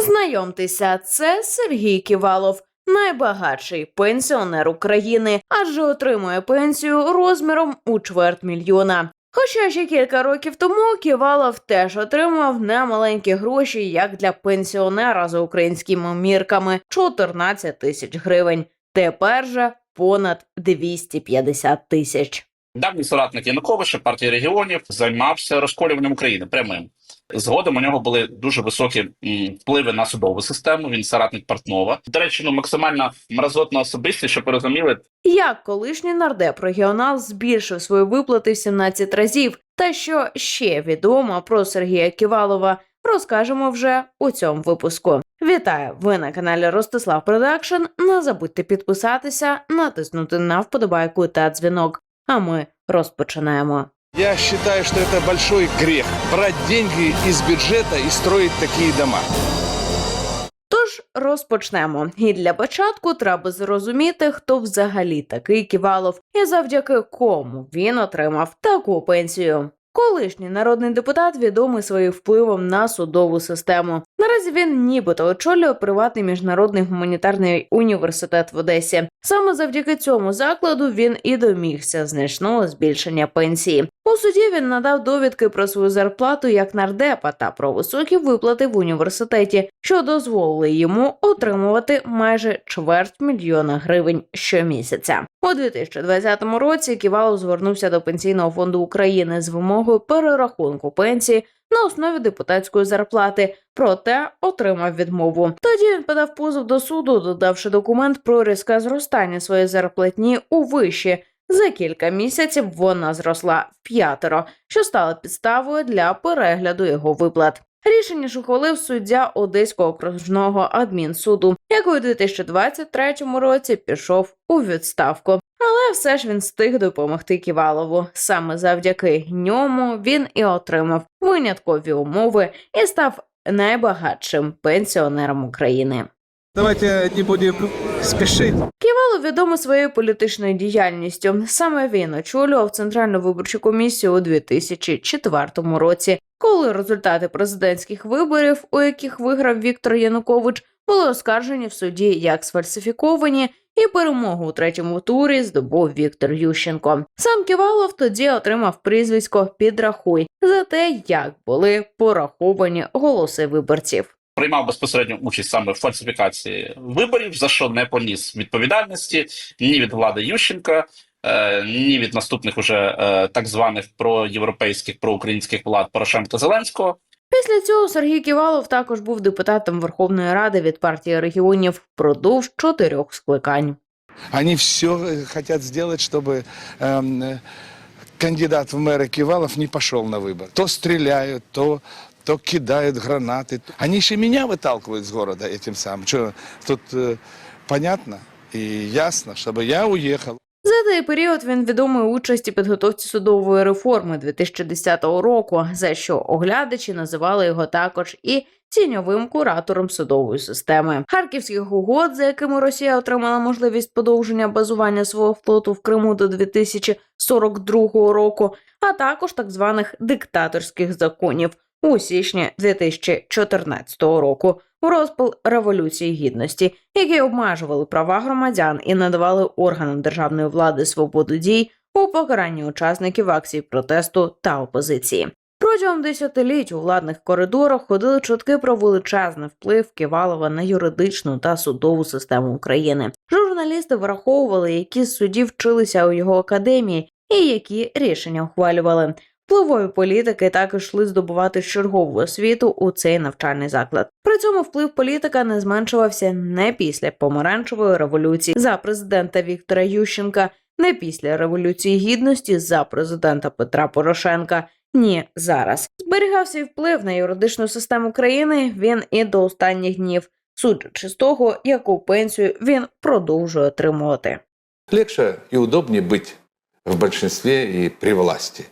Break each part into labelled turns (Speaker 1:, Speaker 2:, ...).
Speaker 1: Знайомтеся, це Сергій Ківалов, найбагатший пенсіонер України, адже отримує пенсію розміром у чверть мільйона. Хоча ще кілька років тому Ківалов теж отримав немаленькі гроші, як для пенсіонера за українськими мірками 14 тисяч гривень. Тепер же понад 250 тисяч.
Speaker 2: Давній соратник Януковича партії регіонів займався розколюванням України прямим. Згодом у нього були дуже високі впливи на судову систему. Він соратник Портнова. До речі, ну максимально мразотна особистість, щоб розуміли,
Speaker 1: Як колишній нардеп регіонал збільшив свої виплати в 17 разів, та що ще відомо про Сергія Ківалова, розкажемо вже у цьому випуску. Вітаю! Ви на каналі Ростислав Продакшн. Не забудьте підписатися, натиснути на вподобайку та дзвінок. А ми розпочинаємо.
Speaker 3: Я вважаю, що це большой гріх брати гроші із бюджету і строїти такі дома.
Speaker 1: Тож розпочнемо. І для початку треба зрозуміти, хто взагалі такий Ківалов і завдяки кому він отримав таку пенсію. Колишній народний депутат відомий своїм впливом на судову систему. Наразі він нібито очолює приватний міжнародний гуманітарний університет в Одесі. Саме завдяки цьому закладу він і домігся значного збільшення пенсії. У суді він надав довідки про свою зарплату як нардепа та про високі виплати в університеті, що дозволили йому отримувати майже чверть мільйона гривень щомісяця. У 2020 році Ківалов звернувся до пенсійного фонду України з вимогою перерахунку пенсії на основі депутатської зарплати, проте отримав відмову. Тоді він подав позов до суду, додавши документ про різке зростання своєї зарплатні у виші. За кілька місяців вона зросла в п'ятеро, що стало підставою для перегляду його виплат. Рішення ж ухвалив суддя Одеського окружного адмінсуду, який у 2023 році пішов у відставку. Але все ж він встиг допомогти Ківалову. Саме завдяки ньому він і отримав виняткові умови і став найбагатшим пенсіонером України.
Speaker 3: Давайте не будем спешить.
Speaker 1: Ківалов відомий своєю політичною діяльністю. Саме він очолював Центральну виборчу комісію у 2004 році, коли результати президентських виборів, у яких виграв Віктор Янукович, були оскаржені в суді як сфальсифіковані, і перемогу у третьому турі здобув Віктор Ющенко. Сам Ківалов тоді отримав прізвисько Підрахуй за те, як були пораховані голоси виборців
Speaker 2: приймав безпосередню участь саме в фальсифікації виборів, за що не поніс відповідальності ні від влади Ющенка, е, ні від наступних уже е, так званих проєвропейських проукраїнських влад Порошенка Зеленського.
Speaker 1: Після цього Сергій Ківалов також був депутатом Верховної Ради від партії регіонів впродовж чотирьох скликань.
Speaker 3: Они все хотят сделать, чтобы эм, э, кандидат в мэры Кивалов не пошел на выбор. То стреляют, то, то кидают гранаты. Они еще меня выталкивают с города этим самым. Что, тут э, понятно и ясно, чтобы я уехал.
Speaker 1: За цей період він відомий участі підготовці судової реформи 2010 року, за що оглядачі називали його також і тіньовим куратором судової системи. Харківських угод, за якими Росія отримала можливість подовження базування свого флоту в Криму до 2042 року, а також так званих диктаторських законів у січні 2014 року. У розпал революції гідності, які обмежували права громадян і надавали органам державної влади свободу дій у покаранні учасників акцій протесту та опозиції. Протягом десятиліть у владних коридорах ходили чутки про величезний вплив Ківалова на юридичну та судову систему України. Журналісти враховували, які з судів вчилися у його академії і які рішення ухвалювали. Впливові політики також йшли здобувати чергову освіту у цей навчальний заклад. При цьому вплив політика не зменшувався не після помаранчевої революції за президента Віктора Ющенка, не після революції гідності за президента Петра Порошенка. Ні, зараз зберігався вплив на юридичну систему країни. Він і до останніх днів, судячи з того, яку пенсію він продовжує отримувати.
Speaker 4: Легче и удобнее быть в большинстве и при власти,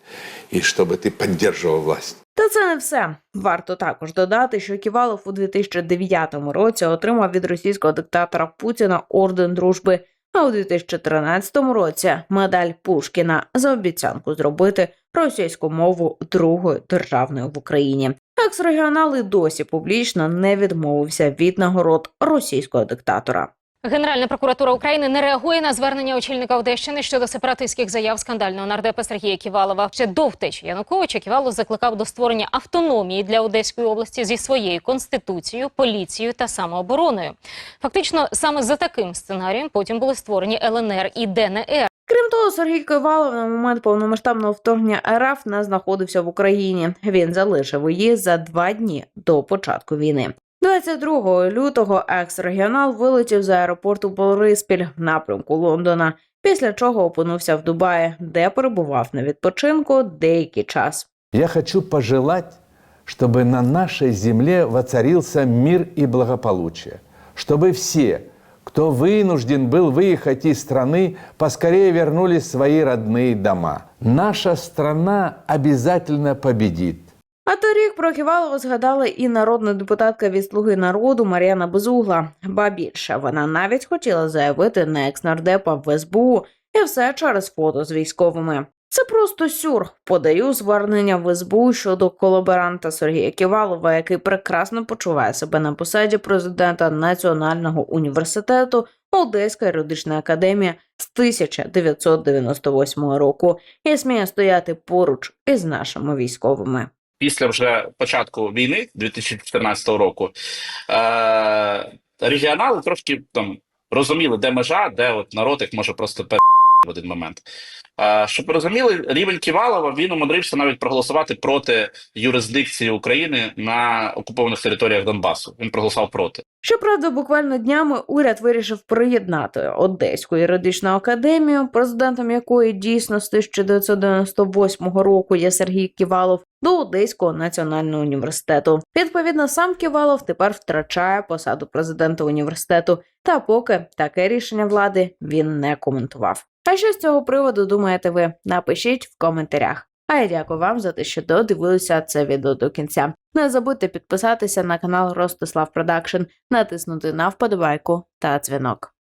Speaker 4: и чтобы ты поддерживал власть.
Speaker 1: Та це не все. Варто також додати, що Ківалов у 2009 році отримав від російського диктатора Путіна орден дружби, а у 2013 році медаль Пушкіна за обіцянку зробити російську мову другою державною в Україні. Екс-регіонал і досі публічно не відмовився від нагород російського диктатора.
Speaker 5: Генеральна прокуратура України не реагує на звернення очільника Одещини щодо сепаратистських заяв скандального нардепа Сергія Ківалова. Ще до втечі Януковича Ківалов закликав до створення автономії для Одеської області зі своєю конституцією, поліцією та самообороною. Фактично, саме за таким сценарієм потім були створені ЛНР і ДНР.
Speaker 1: Крім того, Сергій Ковалов на момент повномасштабного вторгнення РФ не знаходився в Україні. Він залишив її за два дні до початку війни. 22 лютого екс-регіонал вилетів з аеропорту Бориспіль в напрямку Лондона, після чого опинився в Дубаї, де перебував на відпочинку деякий час.
Speaker 4: Я хочу пожелать, чтобы на нашей земле воцарился мир и благополучие, чтобы все, кто вынужден был выехать из страны, поскорее вернулись в свои родные дома. Наша страна обязательно победит.
Speaker 1: А торік про Ківалова згадала і народна депутатка від слуги народу Мар'яна Безугла. Ба більше вона навіть хотіла заявити на екс-нардепа в СБУ, і все через фото з військовими. Це просто сюр. Подаю звернення в СБУ щодо колаборанта Сергія Ківалова, який прекрасно почуває себе на посаді президента Національного університету Одеська юридична академія з 1998 року і сміє стояти поруч із нашими військовими.
Speaker 2: Після вже початку війни 2014 року е, регіонали трошки там розуміли, де межа, де от народ їх може просто в один момент. Щоб ви розуміли, рівень Ківалова він умудрився навіть проголосувати проти юрисдикції України на окупованих територіях Донбасу. Він проголосував проти.
Speaker 1: Щоправда, буквально днями уряд вирішив приєднати Одеську юридичну академію, президентом якої дійсно з 1998 року є Сергій Ківалов, до Одеського національного університету. Відповідно, сам Ківалов тепер втрачає посаду президента університету. Та поки таке рішення влади він не коментував. А що з цього приводу думаєте ви? Напишіть в коментарях. А я дякую вам за те, що додивилися це відео до кінця. Не забудьте підписатися на канал Ростислав Продакшн, натиснути на вподобайку та дзвінок.